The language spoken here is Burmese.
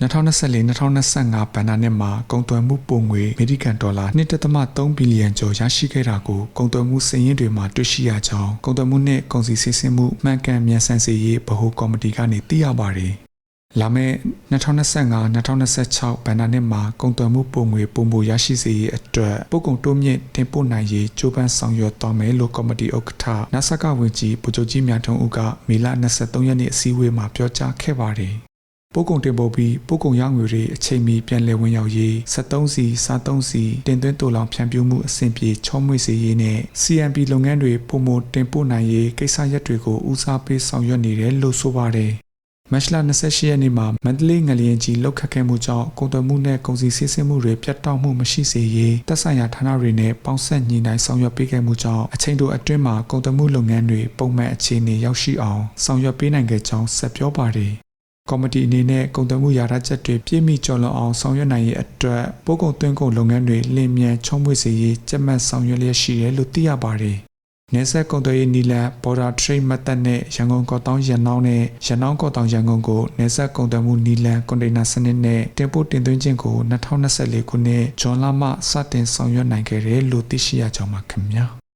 2024-2025ဘဏ္ဍာနှစ်မှာကုန်သွယ်မှုပုံငွေအမေရိကန်ဒေါ်လာ1.3ဘီလီယံကျော်ရရှိခဲ့တာကိုကုန်သွယ်မှုစည်ရင်းတွေမှာတွေ့ရှိရကြောင်းကုန်သွယ်မှုနှင့်ကုန်စည်စီးဆင်းမှုမှန်ကန်မြန်ဆန်စေရေးဗဟိုကော်မတီကနေသိရပါတယ်။လာမယ့်2025-2026ဘဏ္ဍာနှစ်မှာကုန်သွယ်မှုပုံငွေပုံမှုရရှိစေရေးအတွက်ပို့ကုန်တိုးမြင့်တင်ပို့နိုင်ရေးကြိုးပမ်းဆောင်ရွက်သွားမယ်လို့ကော်မတီဥက္ကဋ္ဌနာဆာကဝန်ကြီးဗိုလ်ချုပ်ကြီးမြတ်ထုံးဦးကမေလ23ရက်နေ့အစည်းအဝေးမှာပြောကြားခဲ့ပါတယ်။ ပို့ကုန်တင်ပို့ပြီးပို့ကုန်ရငွေတွေအချိန်မီပြန်လည်ဝင်ရောက်ရေး73စီစား3စီတင်သွင်းတူလောင်ဖြန့်ဖြူးမှုအဆင့်ပြေချောမွေ့စေရေးနဲ့ CNP လုပ်ငန်းတွေပုံမတင်ပို့နိုင်ရေးကိစ္စရပ်တွေကိုဦးစားပေးဆောင်ရွက်နေတယ်လို့ဆိုပါတယ်မတ်လ28ရက်နေ့မှာမန္တလေးငလျင်ကြီးလောက်ခတ်ခဲ့မှုကြောင့်ကုန်သွယ်မှုနဲ့ကုန်စည်စီးဆင်းမှုတွေပြတ်တောက်မှုမရှိစေရေးတပ်ဆိုင်ရာဌာနတွေနဲ့ပေါင်းဆက်ညီနိုင်ဆောင်ရွက်ပေးခဲ့မှုကြောင့်အချိန်တိုအတွင်းမှာကုန်သွယ်မှုလုပ်ငန်းတွေပုံမှန်အခြေအနေရောက်ရှိအောင်ဆောင်ရွက်ပေးနိုင်ခဲ့ကြောင်းဆက်ပြောပါတယ် ကော်မတီအနေနဲ့ကုန်သွယ်မှုရာထချက်တွေပြည့်မီကျော်လွန်အောင်ဆောင်ရွက်နိုင်ရေးအတွက်ပို့ကုန်သွင်းကုန်လုပ်ငန်းတွေလင်းမြန်ချုံးမွေ့စေရေးကြက်မှတ်ဆောင်ရွက်လျက်ရှိတယ်လို့သိရပါတယ်။နေဆက်ကုန်သွယ်ရေးနီလန် border trade method နဲ့ရန်ကုန်ကော့တောင်းရန်နောင်းနဲ့ရန်နောင်းကော့တောင်းရန်ကုန်ကိုနေဆက်ကုန်သွယ်မှုနီလန်ကွန်တိန်နာစနစ်နဲ့တင်ပို့တင်သွင်းခြင်းကို2024ခုနှစ်ဇွန်လမှစတင်ဆောင်ရွက်နိုင်ခဲ့တယ်လို့သိရှိရကြောင်းပါခင်ဗျာ။